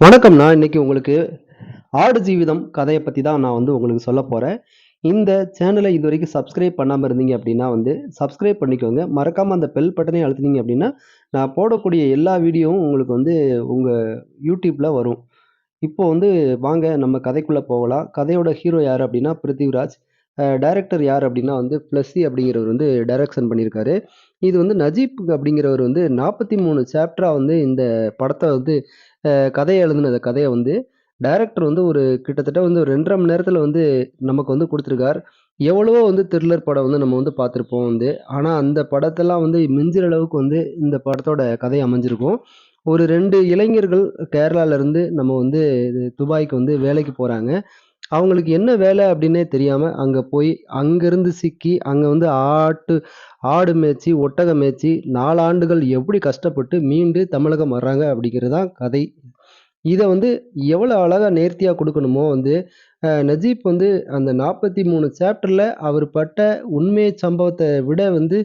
வணக்கம்ண்ணா. இன்னைக்கு உங்களுக்கு ஆடு ஜீவிதம் கதையை பற்றி தான் நான் வந்து உங்களுக்கு சொல்ல போகிறேன் இந்த சேனலை இது வரைக்கும் சப்ஸ்கிரைப் பண்ணாமல் இருந்தீங்க அப்படின்னா வந்து சப்ஸ்கிரைப் பண்ணிக்கோங்க. மறக்காமல் அந்த பெல் பட்டனை அழுத்துனீங்க அப்படின்னா நான் போடக்கூடிய எல்லா வீடியோவும் உங்களுக்கு வந்து உங்கள் யூடியூப்பில் வரும். இப்போ வந்து வாங்க நம்ம கதைக்குள்ளே போகலாம். கதையோட ஹீரோ யார் அப்படின்னா பிருத்திவிராஜ். டைரக்டர் யார் அப்படின்னா வந்து ப்ளஸ்ஸி அப்படிங்கிறவர் வந்து டைரக்ஷன் பண்ணியிருக்காரு. இது வந்து நஜீப் அப்படிங்கிறவர் வந்து நாற்பத்தி மூணு சாப்டராக வந்து இந்த படத்தை வந்து கதையை எழுதின அந்த கதையை வந்து டைரக்டர் வந்து ஒரு கிட்டத்தட்ட வந்து ஒரு ரெண்டரை மணி நேரத்தில் வந்து நமக்கு வந்து கொடுத்துருக்கார். எவ்வளவோ வந்து த்ரில்லர் படம் வந்து நம்ம வந்து பார்த்துருப்போம் வந்து. ஆனால் அந்த படத்தெல்லாம் வந்து மிஞ்சுற அளவுக்கு வந்து இந்த படத்தோட கதை அமைஞ்சிருக்கும். ஒரு ரெண்டு இளைஞர்கள் கேரளாவிலேருந்து நம்ம வந்து துபாய்க்கு வந்து வேலைக்கு போகிறாங்க அவங்களுக்கு என்ன வேலை அப்படின்னே தெரியாமல் அங்கே போய் அங்கேருந்து சிக்கி அங்கே வந்து ஆட்டு ஆடு மேய்ச்சி ஒட்டகம் மேய்ச்சி நாலாண்டுகள் எப்படி கஷ்டப்பட்டு மீண்டு தமிழகம் வர்றாங்க அப்படிங்கிறது தான் கதை. இதை வந்து எவ்வளோ அழகாக நேர்த்தியாக கொடுக்கணுமோ வந்து நஜீப் வந்து அந்த நாற்பத்தி மூணு சாப்டரில் அவர் பட்ட உண்மை சம்பவத்தை விட வந்து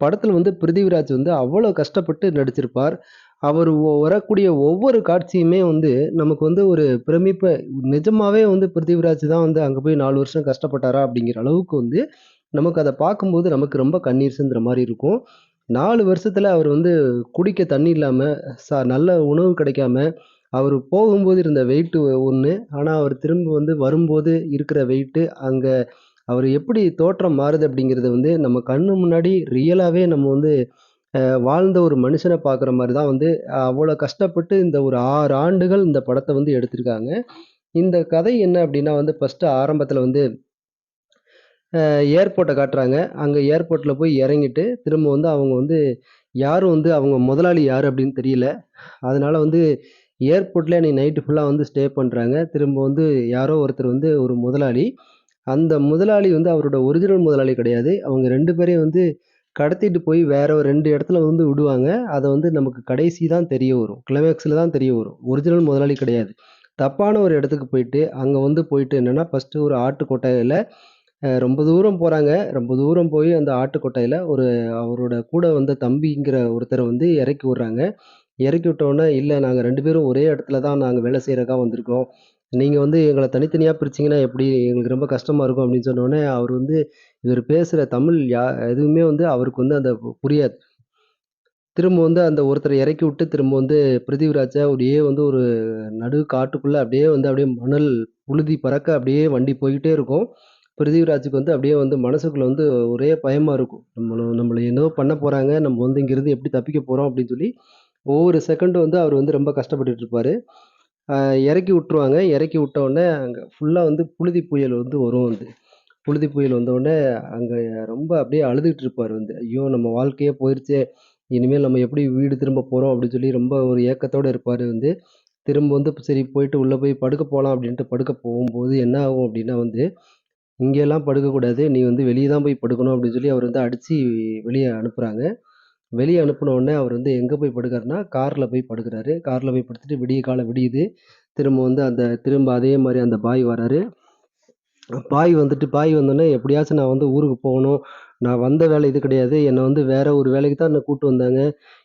படத்தில் வந்து பிருத்திவிராஜ் வந்து அவ்வளோ கஷ்டப்பட்டு நடிச்சிருப்பார். அவர் வரக்கூடிய ஒவ்வொரு காட்சியுமே வந்து நமக்கு வந்து ஒரு பிரமிப்பை நிஜமாவே வந்து பிருத்திவிராஜ் தான் வந்து அங்கே போய் நாலு வருஷம் கஷ்டப்பட்டாரா அப்படிங்கிற அளவுக்கு வந்து நமக்கு அதை பார்க்கும்போது நமக்கு ரொம்ப கண்ணீர் சிந்துற மாதிரி இருக்கும். நாலு வருஷத்தில் அவர் வந்து குடிக்க தண்ணி இல்லாமல் ச நல்ல உணவு கிடைக்காம அவர் போகும்போது இருந்த வெயிட்டு ஒன்று ஆனால் அவர் திரும்ப வந்து வரும்போது இருக்கிற வெயிட்டு அங்கே அவர் எப்படி தோற்றம் மாறுது அப்படிங்கிறத வந்து நம்ம கண்ணு முன்னாடி ரியலாகவே நம்ம வந்து வாழ்ந்த ஒரு மனுஷனை பார்க்குற மாதிரி தான் வந்து அவ்வளோ கஷ்டப்பட்டு இந்த ஒரு ஆறு ஆண்டுகள் இந்த படத்தை வந்து எடுத்திருக்காங்க. இந்த கதை என்ன அப்படின்னா வந்து ஃபஸ்ட்டு ஆரம்பத்தில் வந்து ஏர்போர்ட்டை காட்டுறாங்க. அங்கே ஏர்போர்ட்டில் போய் இறங்கிட்டு திரும்ப வந்து அவங்க வந்து யாரும் வந்து அவங்க முதலாளி யார் அப்படின்னு தெரியல. அதனால் வந்து ஏர்போர்ட்டில் அன்றைக்கி நைட்டு ஃபுல்லாக வந்து ஸ்டே பண்ணுறாங்க திரும்ப வந்து யாரோ ஒருத்தர் வந்து ஒரு முதலாளி. அந்த முதலாளி வந்து அவரோட ஒரிஜினல் முதலாளி கிடையாது. அவங்க ரெண்டு பேரையும் வந்து கடத்திட்டு போய் வேற ஒரு ரெண்டு இடத்துல வந்து விடுவாங்க. அதை வந்து நமக்கு கடைசி தான் தெரிய வரும். கிளைமேக்ஸில் தான் தெரிய வரும். ஒரிஜினல் முதலாளி கிடையாது. தப்பான ஒரு இடத்துக்கு போயிட்டு அங்கே வந்து போயிட்டு என்னென்னா ஃபஸ்ட்டு ஒரு ஆட்டு ரொம்ப தூரம் போகிறாங்க ரொம்ப தூரம் போய் அந்த ஆட்டுக்கொட்டாயில் ஒரு அவரோட கூட வந்த தம்பிங்கிற ஒருத்தரை வந்து இறக்கி விட்றாங்க. இறக்கி விட்டோன்னே இல்லை நாங்கள் ரெண்டு பேரும் ஒரே இடத்துல தான் நாங்கள் வேலை செய்கிறக்கா வந்திருக்கோம். நீங்கள் வந்து எங்களை தனித்தனியாக பிரிச்சிங்கன்னா எப்படி எங்களுக்கு ரொம்ப கஷ்டமாக இருக்கும் அப்படின்னு சொன்னோடனே அவர் வந்து இவர் பேசுகிற தமிழ் யா எதுவுமே வந்து அவருக்கு வந்து அந்த புரியாது. திரும்ப வந்து அந்த ஒருத்தரை இறக்கி விட்டு திரும்ப வந்து பிருத்திவிராஜை அப்படியே வந்து ஒரு நடு காட்டுக்குள்ளே அப்படியே வந்து அப்படியே மணல் புழுதி பறக்க அப்படியே வண்டி போய்கிட்டே இருக்கும். பிருத்திவிராஜுக்கு வந்து அப்படியே வந்து மனசுக்குள்ளே வந்து ஒரே பயமாக இருக்கும். நம்மள நம்மளை என்னவோ பண்ண போகிறாங்க நம்ம வந்து இங்கேருந்து எப்படி தப்பிக்க போகிறோம் அப்படின்னு சொல்லி ஒவ்வொரு செகண்டும் வந்து அவர் வந்து ரொம்ப கஷ்டப்பட்டுட்டு இருப்பார். இறக்கி விட்டுருவாங்க. இறக்கி விட்ட உடனே அங்கே ஃபுல்லாக வந்து புழுதி புயல் வந்து வரும் வந்து. புழுதி புயல் வந்த அங்கே ரொம்ப அப்படியே அழுதுகிட்டு இருப்பார் வந்து. ஐயோ நம்ம வாழ்க்கையே போயிடுச்சே இனிமேல் நம்ம எப்படி வீடு திரும்ப போகிறோம் அப்படின்னு சொல்லி ரொம்ப ஒரு ஏக்கத்தோடு இருப்பார் வந்து. திரும்ப வந்து சரி போயிட்டு உள்ளே போய் படுக்க போகலாம் அப்படின்ட்டு படுக்க போகும்போது என்ன ஆகும் அப்படின்னா வந்து இங்கெல்லாம் படுக்கக்கூடாது. நீ வந்து வெளியே தான் போய் படுக்கணும். அப்படின்னு சொல்லி அவர் வந்து அடித்து வெளியே அனுப்புகிறாங்க வெளியே அனுப்புன உடனே அவர் வந்து எங்கே போய் படுக்காருன்னா காரில் போய் படுக்கிறாரு. காரில் போய் படுத்துட்டு விடிய காலை விடியுது. திரும்ப வந்து அந்த திரும்ப அதே மாதிரி அந்த பாய் வராரு. பாய் வந்துட்டு பாய் வந்தோடனே எப்படியாச்சும் நான் வந்து ஊருக்கு போகணும். நான் வந்த வேலை இது கிடையாது. என்னை வந்து வேறு ஒரு வேலைக்கு தான் என்னை கூப்பிட்டு வந்தாங்க.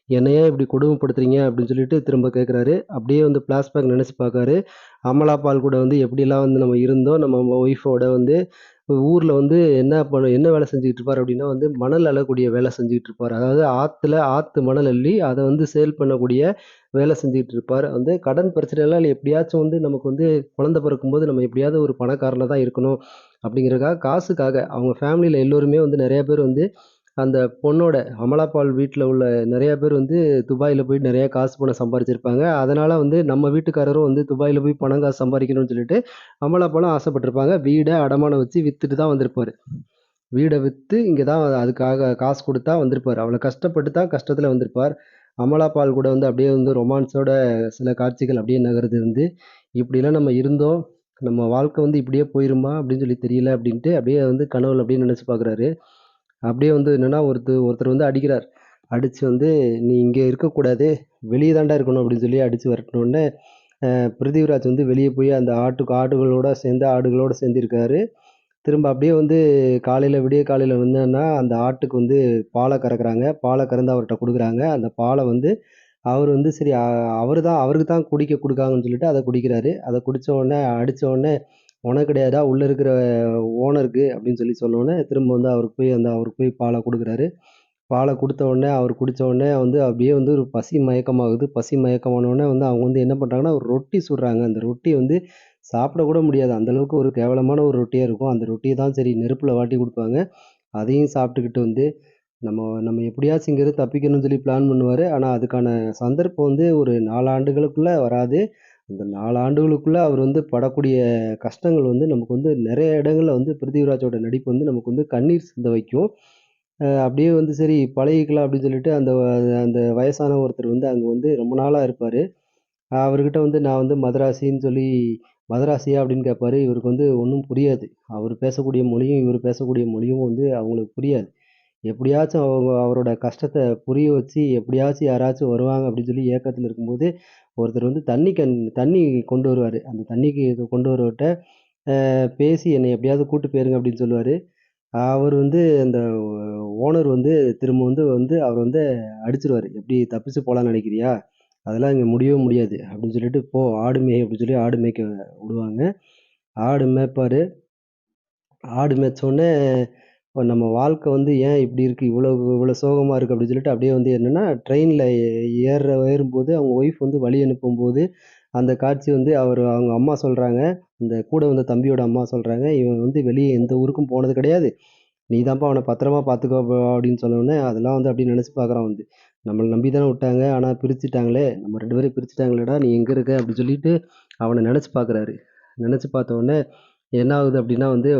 என்னை ஏன் இப்படி கொடுமைப்படுத்துறீங்க அப்படின்னு சொல்லிட்டு திரும்ப கேட்குறாரு அப்படியே வந்து ஃப்ளாஷ்பேக் நினச்சி பார்க்காரு அமலா பால் கூட வந்து எப்படிலாம் வந்து நம்ம இருந்தோம் நம்ம ஒய்ஃபோட வந்து ஊரில் வந்து என்ன பண்ண என்ன வேலை செஞ்சுக்கிட்டு இருப்பார் அப்படின்னா வந்து மணல் அள்ளக்கூடிய வேலை செஞ்சுக்கிட்டு இருப்பார். அதாவது ஆற்றுல ஆற்று மணல் அள்ளி அதை வந்து சேல் பண்ணக்கூடிய வேலை செஞ்சுக்கிட்டு இருப்பார். வந்து கடன் பிரச்சனைலாம் இல்லை எப்படியாச்சும் வந்து நமக்கு வந்து குழந்தை பிறக்கும்போது நம்ம எப்படியாவது ஒரு பணக்காரனாக தான் இருக்கணும் அப்படிங்கிறதுக்காக காசுக்காக அவங்க ஃபேமிலியில் எல்லோருமே வந்து நிறைய பேர் வந்து அந்த பொண்ணோட அமலா பால் வீட்டில் உள்ள நிறைய பேர் வந்து துபாயில் போய் நிறைய காசு பணம் சம்பாரிச்சிருப்பாங்க. அதனால் வந்து நம்ம வீட்டுக்காரரும் வந்து துபாயில் போய் பணம் காசு சம்பாதிக்கணும்னு சொல்லிட்டு அமலா பாலும் ஆசைப்பட்டிருப்பாங்க. வீடை அடமானம் வச்சு விற்றுட்டு தான் வந்திருப்பார். வீடை விற்று இங்கே தான் அதுக்காக காசு கொடுத்தா வந்திருப்பார். அவ்வளோ கஷ்டப்பட்டு தான் கஷ்டத்தில் வந்திருப்பார். அமலா பால் கூட வந்து அப்படியே வந்து ரொமான்ஸோட சில காட்சிகள் அப்படியே நகருது வந்து இப்படிலாம் நம்ம இருந்தோம். நம்ம வாழ்க்கை வந்து இப்படியே போயிருமா? அப்படின்னு சொல்லி தெரியல அப்படின்ட்டு அப்படியே வந்து கனவுல அப்படியே நினச்சி பார்க்குறாரு அப்படியே வந்து என்னென்னா ஒருத்தர் ஒருத்தர் வந்து அடிக்கிறார். அடித்து வந்து நீ இங்கே இருக்கக்கூடாது வெளியே தாண்டா இருக்கணும் அப்படின்னு சொல்லி அடித்து விரட்டினோடனே பிருத்திவிராஜ் வந்து வெளியே போய் அந்த ஆட்டுக்கு ஆடுகளோடு சேர்ந்து ஆடுகளோடு சேர்ந்துருக்காரு. திரும்ப அப்படியே வந்து காலையில் விடிய காலையில் வந்தோன்னா அந்த ஆட்டுக்கு வந்து பாலை கறக்குறாங்க. பாலை கறந்து அவர்கிட்ட கொடுக்குறாங்க. அந்த பாலை வந்து அவர் வந்து சரி அவர் தான் அவருக்கு தான் குடிக்க கொடுக்காங்கன்னு சொல்லிட்டு அதை குடிக்கிறாரு. அதை குடித்த உடனே அடித்த உடனே, "உனக்கு கிடையாதா உள்ளே இருக்கிற ஓனருக்கு" அப்படின்னு சொல்லி சொன்னோடனே திரும்ப வந்து அவருக்கு போய் அந்த அவருக்கு போய் பாலை கொடுக்குறாரு பாலை கொடுத்த உடனே, அவர் குடித்த உடனே வந்து அப்படியே வந்து ஒரு பசி மயக்கமாகுது. பசி மயக்கமானோடனே வந்து அவங்க வந்து என்ன பண்ணுறாங்கன்னா ஒரு ரொட்டி சுடுறாங்க. அந்த ரொட்டி வந்து சாப்பிடக்கூட முடியாது. அந்தளவுக்கு ஒரு கேவலமான ஒரு ரொட்டியாக இருக்கும். அந்த ரொட்டியை தான் சரி நெருப்பில் வாட்டி கொடுப்பாங்க அதையும் சாப்பிட்டுக்கிட்டு வந்து, நம்ம நம்ம எப்படியாச்சும் இங்கேருந்து தப்பிக்கணும்னு சொல்லி பிளான் பண்ணுவார் ஆனால் அதுக்கான சந்தர்ப்பம் வந்து ஒரு நாலு ஆண்டுகளுக்குள்ளே வராது. அந்த நாலு ஆண்டுகளுக்குள்ளே அவர் வந்து படக்கூடிய கஷ்டங்கள் வந்து நமக்கு வந்து நிறைய இடங்களில் வந்து பிருத்திவிராஜோட நடிப்பு வந்து நமக்கு வந்து கண்ணீர் சிந்த வைக்கும். அப்படியே வந்து சரி பழகிக்கலாம் அப்படின்னு சொல்லிட்டு அந்த அந்த வயசான ஒருத்தர் வந்து அங்கே வந்து ரொம்ப நாளாக இருப்பார் அவர்கிட்ட வந்து நான் வந்து மதராசின்னு சொல்லி மதராசியா அப்படின்னு கேட்பாரு. இவருக்கு வந்து ஒன்றும் புரியாது. அவர் பேசக்கூடிய மொழியும், இவர் பேசக்கூடிய மொழியும் வந்து அவங்களுக்கு புரியாது. எப்படியாச்சும் அவங்க அவரோட கஷ்டத்தை புரிய வச்சு, எப்படியாச்சும் யாராச்சும் வருவாங்க அப்படின்னு சொல்லி ஏக்கத்தில் இருக்கும்போது, ஒருத்தர் வந்து தண்ணி கண் தண்ணி கொண்டு வருவார் அந்த தண்ணிக்கு இது கொண்டு வரவர்ட்ட, பேசி என்னை எப்படியாவது கூட்டு போயிருங்க அப்படின்னு சொல்லுவார் அவர் வந்து அந்த ஓனர் வந்து திரும்ப வந்து வந்து அவர் வந்து அடிச்சிருவார் "எப்படி தப்பிச்சு போகலான்னு நினைக்கிறியா அதெல்லாம் இங்கே முடியவே முடியாது." அப்படின்னு சொல்லிட்டு, "போ ஆடு மேய்" அப்படின்னு சொல்லி ஆடு மேய்க்க விடுவாங்க. ஆடு மேய்ப்பார் ஆடு மேய்ச்சோடனே நம்ம வாழ்க்கை வந்து ஏன் இப்படி இருக்குது இவ்வளோ இவ்வளோ சோகமாக இருக்குது அப்படின்னு சொல்லிட்டு அப்படியே வந்து என்னன்னா, ட்ரெயினில் ஏற ஏறும்போது அவங்க ஒய்ஃப் வந்து வழி அனுப்பும்போது, அந்த காட்சி வந்து அவர் அவங்க அம்மா சொல்கிறாங்க இந்த கூட வந்த தம்பியோட அம்மா சொல்கிறாங்க "இவன் வந்து வெளியே எந்த ஊருக்கும் போனது கிடையாது. நீ தான்ப்பா அவனை பத்திரமா பார்த்துக்கோ" அப்படின்னு சொன்னோடனே அதெல்லாம் வந்து அப்படியே நினச்சி பார்க்குறான் வந்து. நம்மளை நம்பி தானே விட்டாங்க. ஆனால் பிரிச்சுட்டாங்களே! நம்ம ரெண்டு பேரும் பிரிச்சுட்டாங்களேடா! நீ எங்கே இருக்க? அப்படின்னு சொல்லிட்டு அவனை நினச்சி பார்க்குறாரு. நினச்சி பார்த்த உடனே என்ன ஆகுது அப்படின்னா வந்து,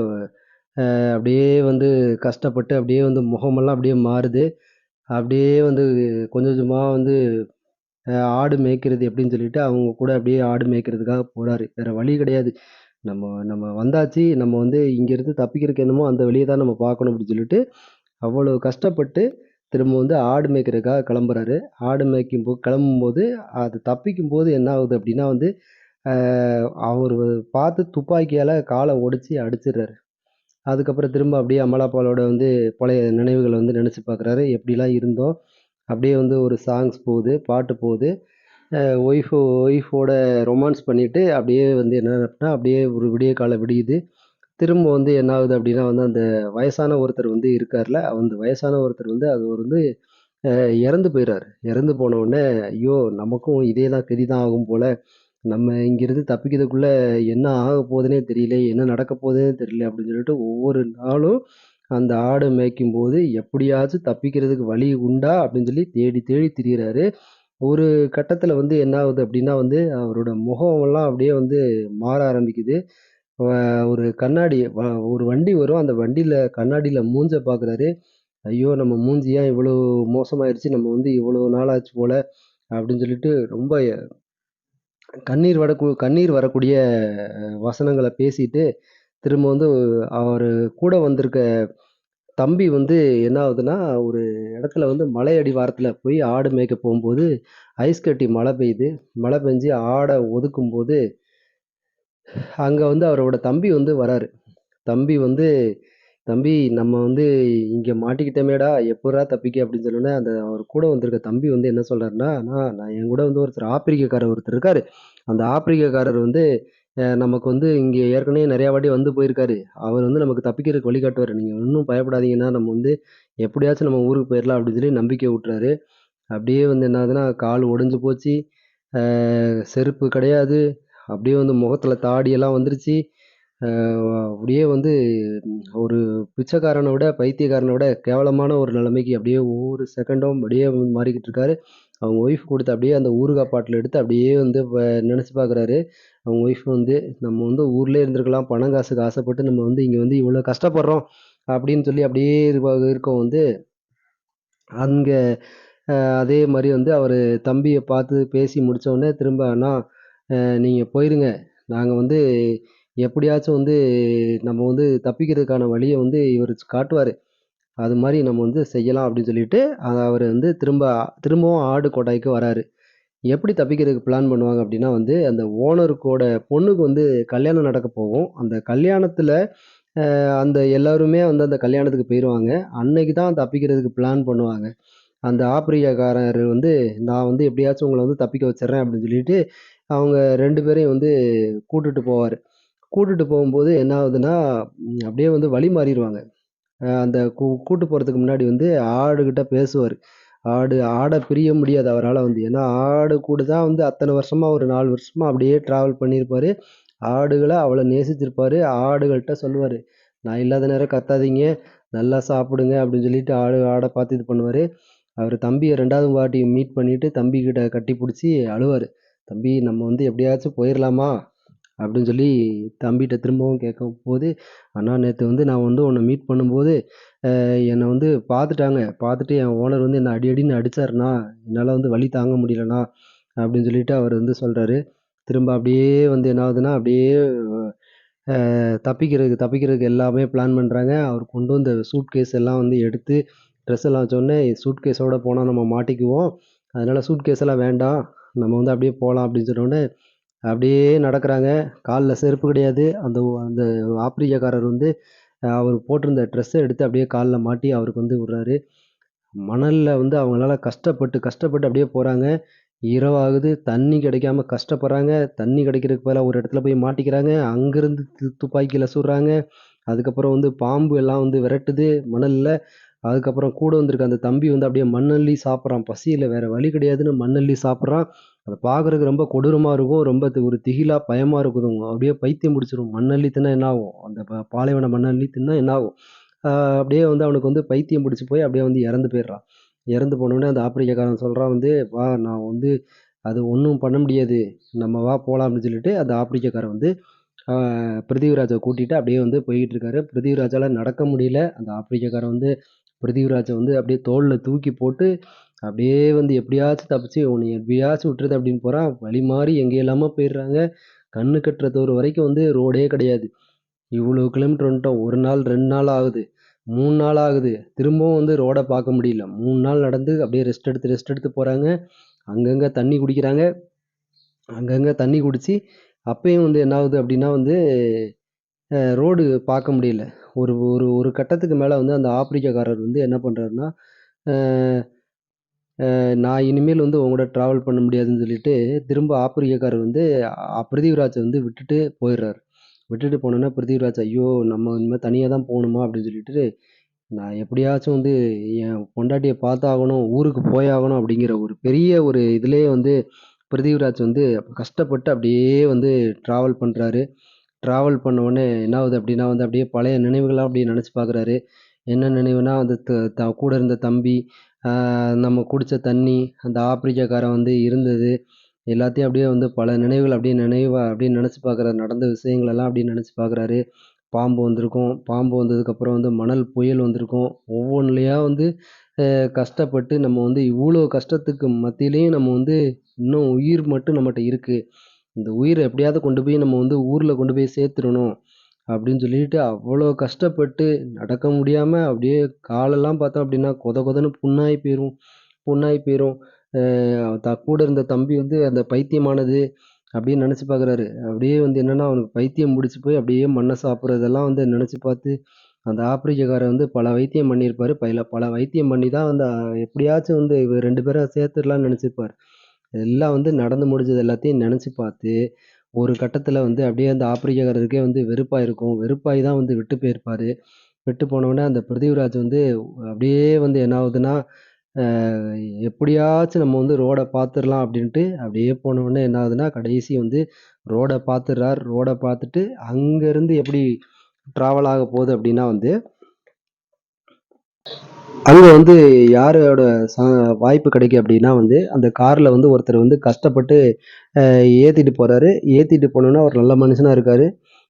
அப்படியே வந்து கஷ்டப்பட்டு அப்படியே வந்து முகமெல்லாம் அப்படியே மாறுது. அப்படியே வந்து கொஞ்சம் கொஞ்சமாக வந்து ஆடு மேய்க்கிறது எப்படின்னு சொல்லிட்டு, அவங்க கூட அப்படியே ஆடு மேய்க்கிறதுக்காக போகிறாரு வேறு வழி கிடையாது. நம்ம நம்ம வந்தாச்சு. நம்ம வந்து இங்கேருந்து தப்பிக்கிறதுக்கு என்னமோ அந்த வழியை தான் நம்ம பார்க்கணும் அப்படின்னு சொல்லிட்டு, அவ்வளோ கஷ்டப்பட்டு திரும்ப வந்து ஆடு மேய்க்கிறதுக்காக கிளம்புறாரு. ஆடு மேய்க்கும்போ கிளம்பும்போது, அது தப்பிக்கும்போது என்ன ஆகுது அப்படின்னா வந்து, அவர் பார்த்து துப்பாக்கியால் காலை ஒடிச்சு அடிச்சிடுறாரு. அதுக்கப்புறம் திரும்ப அப்படியே அமலாபாலோட வந்து பழைய நினைவுகளை வந்து நினச்சி பார்க்குறாரு. எப்படிலாம் இருந்தோம். அப்படியே வந்து ஒரு சாங்ஸ் போகுது, பாட்டு போகுது. ஒய்ஃபு ஒய்ஃபோட ரொமான்ஸ் பண்ணிட்டு அப்படியே வந்து என்ன அப்படின்னா, அப்படியே ஒரு விடிய காலை விடியுது. திரும்ப வந்து என்ன ஆகுது அப்படின்னா வந்து, அந்த வயசான ஒருத்தர் வந்து இருக்கார்ல, அந்த வயசான ஒருத்தர் வந்து அது ஒரு வந்து இறந்து போயிடுறாரு இறந்து போன உடனே, ஐயோ! நமக்கும் இதே தான் கதி தான் ஆகும் போல் நம்ம இங்கிருந்து தப்பிக்கிறதுக்குள்ள என்ன ஆக போகுதுன்னே தெரியல. என்ன நடக்க போகுதுன்னே தெரியல அப்படின்னு சொல்லிட்டு ஒவ்வொரு நாளும் அந்த ஆடை மேய்க்கும் போது எப்படியாச்சும் தப்பிக்கிறதுக்கு வழி உண்டா? அப்படின்னு சொல்லி தேடி தேடி திரியிறாரு. ஒரு கட்டத்தில் வந்து என்ன ஆகுது அப்படின்னா வந்து, அவரோட முகமெல்லாம் அப்படியே வந்து மாற ஆரம்பிக்குது. ஒரு கண்ணாடி ஒரு வண்டி வரும். அந்த வண்டியில் கண்ணாடியில் மூஞ்ச பார்க்குறாரு. ஐயோ! நம்ம மூஞ்சி ஏன் இவ்வளோ மோசமாயிருச்சு? நம்ம வந்து இவ்வளோ நாளாச்சு போல் போல அப்படின்னு சொல்லிட்டு ரொம்ப கண்ணீர் வடக்கு கண்ணீர் வரக்கூடிய வசனங்களை பேசிட்டு, திரும்ப வந்து அவர் கூட வந்திருக்க தம்பி வந்து என்ன ஆகுதுன்னா, ஒரு இடத்துல வந்து மலை வாரத்தில் போய் ஆடு மேய்க்க போகும்போது ஐஸ் கட்டி மழை பெய்யுது. மழை பெஞ்சு ஆட ஒதுக்கும்போது, அங்கே வந்து அவரோட தம்பி வந்து வராரு. தம்பி வந்து, "தம்பி நம்ம வந்து இங்கே மாட்டிக்கிட்டோமேடா! எப்பட்றா தப்பிக்க?" அப்படின்னு சொன்னோனே, அந்த அவர் கூட வந்திருக்க தம்பி வந்து என்ன சொல்கிறாருன்னா "அண்ணா நான் என் கூட வந்து ஒருத்தர் ஆப்பிரிக்கக்காரர் ஒருத்தர் இருக்காரு. அந்த ஆப்பிரிக்கக்காரர் வந்து நமக்கு வந்து இங்கே ஏற்கனவே நிறையா வாட்டி வந்து போயிருக்காரு. அவர் வந்து நமக்கு தப்பிக்கிறதுக்கு வழிகாட்டுவார் நீங்கள் ஒன்றும் பயப்படாதீங்கன்னா நம்ம வந்து எப்படியாச்சும் நம்ம ஊருக்கு போயிடலாம் அப்படின்னு சொல்லி நம்பிக்கை விட்டுறாரு அப்படியே வந்து என்ன ஆகுதுன்னா, கால் ஒடிஞ்சு போச்சு. செருப்பு கிடையாது. அப்படியே வந்து முகத்தில் தாடியெல்லாம் வந்துருச்சு. அப்படியே வந்து ஒரு பிச்சைக்காரனை விட, பைத்தியக்காரனை விட கேவலமான ஒரு நிலைமைக்கு அப்படியே ஒவ்வொரு செகண்டும் அப்படியே மாறிக்கிட்டு இருக்காரு. அவங்க ஒய்ஃப் கொடுத்து அப்படியே அந்த ஊறுகாய் பாட்டில் எடுத்து அப்படியே வந்து நினச்சி பார்க்குறாரு. அவங்க ஒய்ஃப் வந்து, "நம்ம வந்து ஊர்லேயே இருந்திருக்கலாம். பணம் காசுக்கு ஆசைப்பட்டு நம்ம வந்து இங்கே வந்து இவ்வளோ கஷ்டப்படுறோம்." அப்படின்னு சொல்லி அப்படியே இருக்கோம் வந்து, அங்கே அதே மாதிரி வந்து அவர் தம்பியை பார்த்து பேசி முடித்தோடனே திரும்ப, "அண்ணா நீங்கள் போயிருங்க. நாங்கள் வந்து எப்படியாச்சும் வந்து நம்ம வந்து தப்பிக்கிறதுக்கான வழியை வந்து இவர் காட்டுவார் அது மாதிரி நம்ம வந்து செய்யலாம்." அப்படின்னு சொல்லிட்டு, அவர் வந்து திரும்ப திரும்பவும் ஆடு கொட்டாய்க்கு வராரு. எப்படி தப்பிக்கிறதுக்கு பிளான் பண்ணுவாங்க அப்படின்னா வந்து, அந்த ஓனருக்கோட பொண்ணுக்கு வந்து கல்யாணம் நடக்க போகும். அந்த கல்யாணத்தில் அந்த எல்லாருமே வந்து அந்த கல்யாணத்துக்கு போயிடுவாங்க அன்னைக்கு தான் தப்பிக்கிறதுக்கு பிளான் பண்ணுவாங்க. அந்த ஆப்பிரிக்காக்காரர் வந்து நான் வந்து எப்படியாச்சும் உங்களை வந்து தப்பிக்க வச்சுர்றேன் அப்படின்னு சொல்லிட்டு, அவங்க ரெண்டு பேரையும் வந்து கூட்டுட்டு போவார் கூட்டுட்டு போகும்போது என்ன ஆகுதுன்னா, அப்படியே வந்து வழி மாறிடுவாங்க அந்த கூ கூட்டு போகிறதுக்கு முன்னாடி வந்து ஆடுகிட்ட பேசுவார். ஆடு ஆட பிரிய முடியாது அவரால் வந்து. ஏன்னா, ஆடு கூட தான் வந்து அத்தனை வருஷமாக ஒரு நாலு வருஷமாக அப்படியே ட்ராவல் பண்ணியிருப்பார் ஆடுகளை அவ்வளோ நேசிச்சிருப்பார். ஆடுகள்கிட்ட சொல்லுவார் "நான் இல்லாத நேரம் கத்தாதீங்க, நல்லா சாப்பிடுங்க" அப்படின்னு சொல்லிட்டு ஆடு ஆடை பார்த்து இது பண்ணுவார். அவர் தம்பியை ரெண்டாவது வாட்டி மீட் பண்ணிவிட்டு தம்பிக்கிட்ட கட்டி பிடிச்சி அழுவார். "தம்பி நம்ம வந்து எப்படியாச்சும் போயிடலாமா அப்படின்னு சொல்லி தம்பிகிட்ட திரும்பவும் கேட்கும்போது, "அண்ணா நேற்று வந்து நான் வந்து உன்னை மீட் பண்ணும்போது, என்னை வந்து பார்த்துட்டாங்க. பார்த்துட்டு என் ஓனர் வந்து என்னை அடி அடின்னு அடிச்சாருண்ணா. என்னால் வந்து வலி தாங்க முடியலண்ணா" அப்படின்னு சொல்லிட்டு அவர் வந்து சொல்கிறாரு திரும்ப அப்படியே வந்து என்ன ஆகுதுன்னா, அப்படியே தப்பிக்கிறதுக்கு தப்பிக்கிறதுக்கு எல்லாமே பிளான் பண்ணுறாங்க அவர் கொண்டு வந்த சூட்கேஸ் எல்லாம் வந்து எடுத்து ட்ரெஸ் எல்லாம் வச்சோனே, "சூட்கேஸோட போனால் நம்ம மாட்டிக்குவோம். அதனால சூட்கேஸ் எல்லாம் வேண்டாம். நம்ம வந்து அப்படியே போகலாம் அப்படின்னு சொன்னோடனே அப்படியே நடக்கிறாங்க காலில் செருப்பு கிடையாது. அந்த அந்த ஆப்பிரிக்காக்காரர் வந்து அவர் போட்டிருந்த ட்ரெஸ்ஸை எடுத்து அப்படியே காலில் மாட்டி அவருக்கு வந்து விடுறாரு. மணலில் வந்து அவங்களால கஷ்டப்பட்டு, கஷ்டப்பட்டு அப்படியே போகிறாங்க இரவாகுது. தண்ணி கிடைக்காம கஷ்டப்படுறாங்க. தண்ணி கிடைக்கிறதுக்கு பதிலாக ஒரு இடத்துல போய் மாட்டிக்கிறாங்க. அங்கேருந்து து துப்பாக்கில சுடுறாங்க. அதுக்கப்புறம் வந்து பாம்பு எல்லாம் வந்து விரட்டுது மணலில் அதுக்கப்புறம் கூட வந்திருக்க அந்த தம்பி வந்து அப்படியே மண்ணள்ளி சாப்பிட்றான் பசியில் வேறு வழி கிடையாதுன்னு மண்ணள்ளி சாப்பிட்றான் அதை பார்க்குறதுக்கு ரொம்ப கொடூரமாக இருக்கும். ரொம்ப ஒரு திகிலா, பயமாக இருக்குதுங்க. அப்படியே பைத்தியம் பிடிச்சிரும். மண்ணள்ளி தின்னா என்ன ஆகும்? அந்த பாலைவன மண்ணள்ளி தின்னா என்ன ஆகும்? அப்படியே வந்து அவனுக்கு வந்து பைத்தியம் பிடிச்சி போய் அப்படியே வந்து இறந்து போயிடுறான். இறந்து போனோடனே அந்த ஆப்பிரிக்காக்காரன் சொல்கிறான் வந்து, "வா நான் வந்து அது ஒன்றும் பண்ண முடியாது. நம்ம வா போகலாம் அப்படின்னு சொல்லிட்டு அந்த ஆப்பிரிக்காக்காரன் வந்து பிருத்திவிராஜை கூட்டிகிட்டு அப்படியே வந்து போய்கிட்டு இருக்காரு. பிருத்திவிராஜால் நடக்க முடியல. அந்த ஆப்பிரிக்காக்காரன் வந்து பிருத்திவிராஜை வந்து அப்படியே தோளில் தூக்கி போட்டு, அப்படியே வந்து எப்படியாச்சும் தப்பிச்சு உன்னை எப்படியாச்சும் விட்டுறது அப்படின்னு போகிறான் வழி மாறி எங்கே இல்லாமல் போயிடுறாங்க. கண்ணு கெட்டுற வரைக்கும் வந்து ரோடே கிடையாது. இவ்வளோ கிலோமீட்டர் வந்துட்டோம். ஒரு நாள், ரெண்டு நாள் ஆகுது. மூணு நாள் ஆகுது. திரும்பவும் வந்து ரோடை பார்க்க முடியல. மூணு நாள் நடந்து அப்படியே ரெஸ்ட் எடுத்து, ரெஸ்ட் எடுத்து போகிறாங்க அங்கங்கே தண்ணி குடிக்கிறாங்க. அங்கங்கே தண்ணி குடித்து அப்பயும் வந்து என்ன ஆகுது அப்படின்னா வந்து, ரோடு பார்க்க முடியல. ஒரு ஒரு ஒரு கட்டத்துக்கு மேலே வந்து அந்த ஆப்பிரிக்காக்காரர் வந்து என்ன பண்ணுறாருன்னா நான் இனிமேல் வந்து உங்க கூட பண்ண முடியாதுன்னு சொல்லிட்டு, திரும்ப ஆப்பிரிக்காக்காரர் வந்து பிருத்திவிராஜை வந்து விட்டுட்டு போயிடுறாரு. விட்டுட்டு போனோன்னா பிருத்திவிராஜ், "ஐயோ! நம்ம இனிமேல் தனியாக தான் போகணுமா அப்படின்னு சொல்லிட்டு, "நான் எப்படியாச்சும் வந்து என் பொண்டாட்டியை பார்த்தாகணும். ஊருக்கு போயாகணும்." அப்படிங்கிற ஒரு பெரிய ஒரு இதுலேயே வந்து பிருத்திவிராஜ் வந்து கஷ்டப்பட்டு அப்படியே வந்து ட்ராவல் பண்ணுறாரு ட்ராவல் பண்ண உடனே என்ன ஆகுது அப்படின்னா வந்து அப்படியே பழைய நினைவுகளாக அப்படியே நினச்சி பார்க்குறாரு. என்ன நினைவுனா அந்த த த கூட இருந்த தம்பி, நம்ம குடித்த தண்ணி, அந்த ஆப்பிரிக்காக்காரன் வந்து இருந்தது, எல்லாத்தையும் அப்படியே வந்து பல நினைவுகள் அப்படியே நினைவாக அப்படியே நினச்சி பார்க்குறாரு. நடந்த விஷயங்கள் எல்லாம் அப்படியே நினச்சி பார்க்குறாரு. பாம்பு வந்திருக்கும். பாம்பு வந்ததுக்கப்புறம் வந்து மணல் புயல் வந்திருக்கும். ஒவ்வொன்லயா வந்து கஷ்டப்பட்டு நம்ம வந்து இவ்வளோ கஷ்டத்துக்கு மத்தியிலையும் நம்ம வந்து இன்னும் உயிர் மட்டும் நம்மகிட்ட இருக்குது இந்த உயிரை எப்படியாவது கொண்டு போய் நம்ம வந்து ஊரில் கொண்டு போய் சேர்த்துடணும் அப்படின்னு சொல்லிட்டு அவ்வளோ கஷ்டப்பட்டு நடக்க முடியாமல் அப்படியே காலெல்லாம் பார்த்தோம் அப்படின்னா கொத கொதன்னு புண்ணாகி போயிடும் புண்ணாகி போயிடும் த கூட இருந்த தம்பி வந்து அந்த பைத்தியமானது அப்படின்னு நினச்சி பார்க்குறாரு. அப்படியே வந்து என்னென்னா அவனுக்கு பைத்தியம் முடிச்சு போய் அப்படியே மண்ணை சாப்பிட்றதெல்லாம் வந்து நினச்சி பார்த்து, அந்த ஆப்பிரிக்காக்காரர் வந்து பல வைத்தியம் பண்ணியிருப்பார். பல பல வைத்தியம் பண்ணி தான் வந்து எப்படியாச்சும் வந்து ரெண்டு 2 பேர சேர்த்துடலாம்னு நினச்சிருப்பார். எல்லாம் வந்து நடந்து முடிஞ்சது எல்லாத்தையும் நினச்சி பார்த்து, ஒரு கட்டத்தில் வந்து அப்படியே அந்த ஆப்பிரிக்காரருக்கே வந்து வெறுப்பாக இருக்கும் வெறுப்பாயி தான் வந்து விட்டு போயிருப்பார் விட்டு போனவுடனே அந்த பிருத்திவிராஜ் வந்து அப்படியே வந்து என்ன ஆகுதுன்னா, எப்படியாச்சும் நம்ம வந்து ரோடை பார்த்துடலாம் அப்படின்ட்டு அப்படியே போனவுடனே என்ன ஆகுதுன்னா, கடைசி வந்து ரோடை பார்த்துடுறார். ரோடை பார்த்துட்டு அங்கேருந்து எப்படி ட்ராவல் ஆக போகுது அப்படின்னா வந்து அங்கே வந்து யாரோட ச வாய்ப்பு கிடைக்கும் அப்படின்னா வந்து, அந்த காரில் வந்து ஒருத்தர் வந்து கஷ்டப்பட்டு ஏற்றிட்டு போகிறாரு ஏற்றிட்டு போனோன்னா அவர் நல்ல மனுஷனாக இருக்கார்.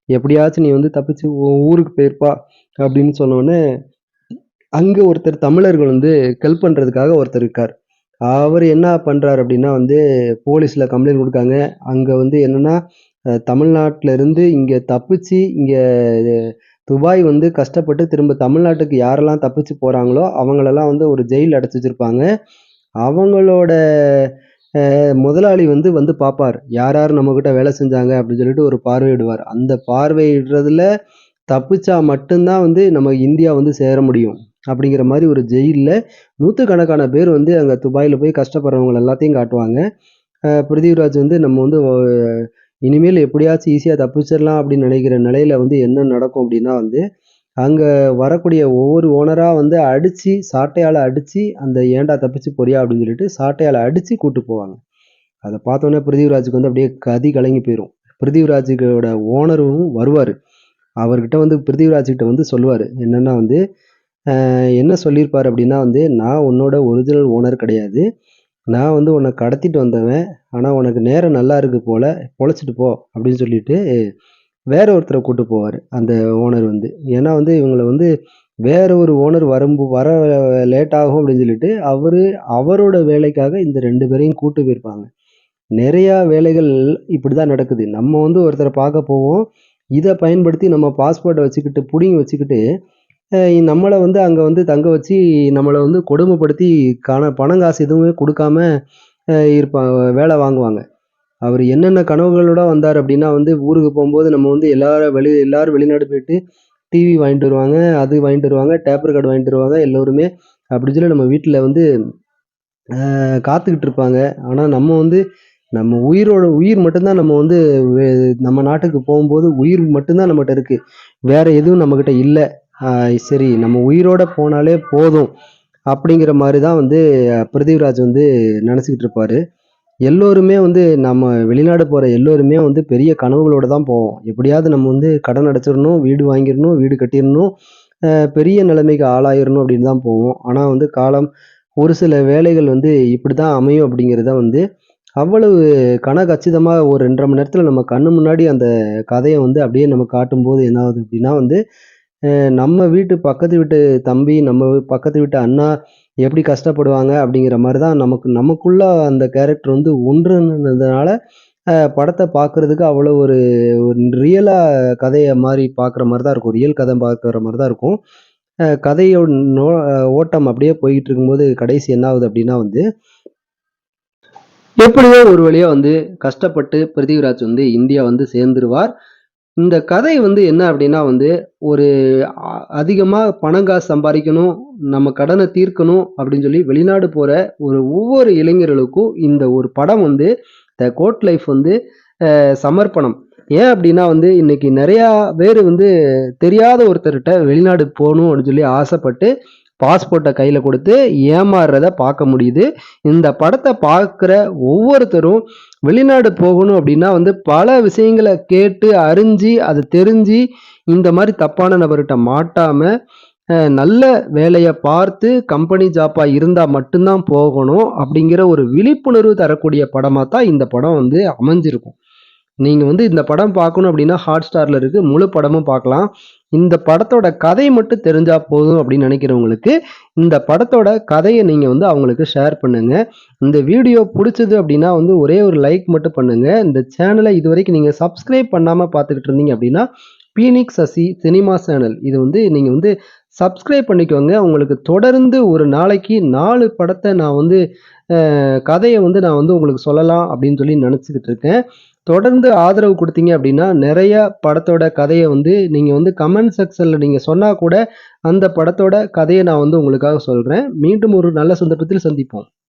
எப்படியாச்சும் நீ வந்து தப்பிச்சு உன் ஊருக்கு போயிருப்பா அப்படின்னு சொன்னோடனே அங்கே ஒருத்தர் தமிழர்கள் வந்து ஹெல்ப் பண்ணுறதுக்காக ஒருத்தர் இருக்கார். அவர் என்ன பண்ணுறாரு அப்படின்னா வந்து, போலீஸில் கம்ப்ளைண்ட் கொடுக்காங்க. அங்கே வந்து என்னென்னா தமிழ்நாட்டிலேருந்து இங்கே இருந்து தப்பிச்சு இங்கே துபாய் வந்து கஷ்டப்பட்டு திரும்ப தமிழ்நாட்டுக்கு யாரெல்லாம் தப்பிச்சு போகிறாங்களோ அவங்களெல்லாம் வந்து ஒரு ஜெயில் அடைச்சி வச்சிருப்பாங்க. அவங்களோட முதலாளி வந்து வந்து பார்ப்பார் யார் யார் நம்மக்கிட்ட வேலை செஞ்சாங்க அப்படின்னு சொல்லிட்டு ஒரு பார்வையிடுவார். அந்த பார்வையிடுறதுல தப்பிச்சா மட்டும்தான் வந்து நம்ம இந்தியா வந்து சேர முடியும். அப்படிங்கிற மாதிரி ஒரு ஜெயிலில் நூற்றுக்கணக்கான பேர் வந்து அங்கே துபாயில் போய் கஷ்டப்படுறவங்க எல்லாத்தையும் காட்டுவாங்க பிருத்திவிராஜ் வந்து நம்ம வந்து இனிமேல் எப்படியாச்சும் ஈஸியாக தப்பிச்சிடலாம் அப்படின்னு நினைக்கிற நிலையில் வந்து என்ன நடக்கும் அப்படின்னா வந்து அங்கே வரக்கூடிய ஒவ்வொரு ஓனராக வந்து அடித்து சாட்டையால் அடித்து அந்த ஏன்டா தப்பிச்சு போறியா அப்படின்னு சொல்லிட்டு சாட்டையால் அடித்து கூட்டு போவாங்க. அதை பார்த்தோன்னே பிருத்திவிராஜுக்கு வந்து அப்படியே கதி கலங்கி போயிடும் பிருத்திவிராஜுக்கோட ஓனரும் வருவார். அவர்கிட்ட வந்து பிருத்திவிராஜ்கிட்ட வந்து சொல்லுவார். என்னென்னா வந்து என்ன சொல்லியிருப்பார் அப்படின்னா வந்து நான் உன்னோட ஒரிஜினல் ஓனர் கிடையாது. நான் வந்து உன்னை கடத்திட்டு வந்தவன் ஆனால் உனக்கு நேரம் நல்லா இருக்கு போல பொழைச்சிட்டு போ அப்படின்னு சொல்லிட்டு வேற ஒருத்தரை கூட்டு போவார் அந்த ஓனர் வந்து. ஏன்னா வந்து இவங்களை வந்து வேற ஒரு ஓனர் வரும்போ வர லேட் ஆகும் அப்படின்னு சொல்லிட்டு அவர் அவரோட வேலைக்காக இந்த ரெண்டு பேரையும் கூட்டு போயிருப்பாங்க. நிறையா வேலைகள் இப்படி தான் நடக்குது. நம்ம வந்து ஒருத்தரை பார்க்க போவோம். இதை பயன்படுத்தி நம்ம பாஸ்போர்ட்டை வச்சுக்கிட்டு பிடிங்கி வச்சுக்கிட்டு நம்மளை வந்து அங்கே வந்து தங்க வச்சு நம்மளை வந்து கொடுமைப்படுத்தி காண பணம் காசு எதுவுமே கொடுக்காம இருப்பாங்க வேலை வாங்குவாங்க. அவர் என்னென்ன கனவுகளோட வந்தார் அப்படின்னா வந்து ஊருக்கு போகும்போது நம்ம வந்து எல்லாரும் வெளி எல்லாரும் வெளிநாடு போயிட்டு டிவி வாங்கிட்டு வருவாங்க அது வாங்கிட்டு வருவாங்க டேப்பர் கார்டு வாங்கிட்டு வருவாங்க எல்லோருமே அப்படி சொல்லி நம்ம வீட்டில் வந்து காத்துக்கிட்டு இருப்பாங்க. ஆனால் நம்ம வந்து நம்ம உயிரோட உயிர் மட்டும்தான் நம்ம வந்து நம்ம நாட்டுக்கு போகும்போது உயிர் மட்டும்தான் நம்மகிட்ட இருக்குது வேற எதுவும் நம்மக்கிட்ட இல்லை. சரி நம்ம உயிரோட போனாலே போதும் அப்படிங்கிற மாதிரி தான் வந்து பிருத்திவிராஜ் வந்து நினச்சிக்கிட்டு இருப்பார். எல்லோருமே வந்து நம்ம வெளிநாடு போகிற எல்லோருமே வந்து பெரிய கனவுகளோடு தான் போவோம். எப்படியாவது நம்ம வந்து கடன் அடைச்சிடணும் வீடு வாங்கிடணும் வீடு கட்டிடணும் பெரிய நிலைமைக்கு ஆளாயிடணும் அப்படின்னு தான் போவோம். ஆனால் வந்து காலம் ஒரு சில வேலைகள் வந்து இப்படி தான் அமையும் அப்படிங்கிறத வந்து அவ்வளவு கன கச்சிதமாக ஒரு ரெண்டரை மணி நேரத்தில் நம்ம கண்ணு முன்னாடி அந்த கதையை வந்து அப்படியே நம்ம காட்டும்போது என்ன ஆகுது அப்படின்னா வந்து நம்ம வீட்டு பக்கத்து வீட்டு தம்பி நம்ம வீ- பக்கத்து வீட்டு அண்ணா எப்படி கஷ்டப்படுவாங்க அப்படிங்கிற மாதிரி தான் நமக்கு நமக்குள்ள அந்த கேரக்டர் வந்து ஒன்றுனதுனால படத்தை பார்க்கறதுக்கு அவ்வளோ ஒரு ரியலாக கதையை மாதிரி பார்க்குற மாதிரி தான் இருக்கும் ரியல் கதை பார்க்குற மாதிரி தான் இருக்கும். அஹ் கதையோட நோ ஓட்டம் அப்படியே போயிட்டு இருக்கும்போது கடைசி என்ன ஆகுது அப்படின்னா வந்து எப்படியோ ஒரு வழியா வந்து கஷ்டப்பட்டு பிருத்திவிராஜ் வந்து இந்தியா வந்து சேர்ந்துருவார். இந்த கதை வந்து என்ன அப்படின்னா வந்து ஒரு அ- அதிகமா பணம் காசு சம்பாதிக்கணும் நம்ம கடனை தீர்க்கணும் அப்படின்னு சொல்லி வெளிநாடு போகிற ஒரு ஒவ்வொரு இளைஞர்களுக்கும் இந்த ஒரு படம் வந்து த கோட் லைஃப் வந்து சமர்ப்பணம். ஏன் அப்படின்னா வந்து இன்னைக்கு நிறையா பேர் வந்து தெரியாத ஒருத்தர்கிட்ட வெளிநாடு போகணும் அப்படின்னு சொல்லி ஆசைப்பட்டு பாஸ்போர்ட்டை கையில் கொடுத்து ஏமாறுறத பார்க்க முடியுது. இந்த படத்தை பார்க்குற ஒவ்வொருத்தரும் வெளிநாடு போகணும் அப்படின்னா வந்து பல விஷயங்களை கேட்டு அறிஞ்சு அதை தெரிஞ்சு இந்த மாதிரி தப்பான நபர்கிட்ட மாட்டாமல் நல்ல வேலையை பார்த்து கம்பெனி ஜாப்பாக இருந்தால் மட்டும்தான் போகணும் அப்படிங்கிற ஒரு விழிப்புணர்வு தரக்கூடிய படமாக தான் இந்த படம் வந்து அமைஞ்சிருக்கும். நீங்கள் வந்து இந்த படம் பார்க்கணும் அப்படின்னா ஹாட் ஸ்டாரில் இருக்குது முழு படமும் பார்க்கலாம். இந்த படத்தோட கதை மட்டும் தெரிஞ்சா போதும் அப்படின்னு நினைக்கிறவங்களுக்கு இந்த படத்தோட கதையை நீங்கள் வந்து அவங்களுக்கு ஷேர் பண்ணுங்க. இந்த வீடியோ பிடிச்சது அப்படின்னா வந்து ஒரே ஒரு லைக் மட்டும் பண்ணுங்க. இந்த சேனலை இது வரைக்கும் நீங்கள் சப்ஸ்கிரைப் பண்ணாமல் பார்த்துக்கிட்டு இருந்தீங்க அப்படின்னா பீனிக் சசி சினிமா சேனல் இது வந்து நீங்கள் வந்து சப்ஸ்கிரைப் பண்ணிக்கோங்க. உங்களுக்கு தொடர்ந்து ஒரு நாளைக்கு நாலு படத்தை நான் வந்து கதையை வந்து நான் வந்து உங்களுக்கு சொல்லலாம் அப்படின்னு சொல்லி நினச்சிக்கிட்டு இருக்கேன். தொடர்ந்து ஆதரவு கொடுத்தீங்க அப்படின்னா நிறைய படத்தோட கதையை வந்து நீங்கள் வந்து கமெண்ட் செக்ஷனில் நீங்கள் சொன்னால் கூட அந்த படத்தோட கதையை நான் வந்து உங்களுக்காக சொல்கிறேன் மீண்டும் ஒரு நல்ல சந்தர்ப்பத்தில் சந்திப்போம்.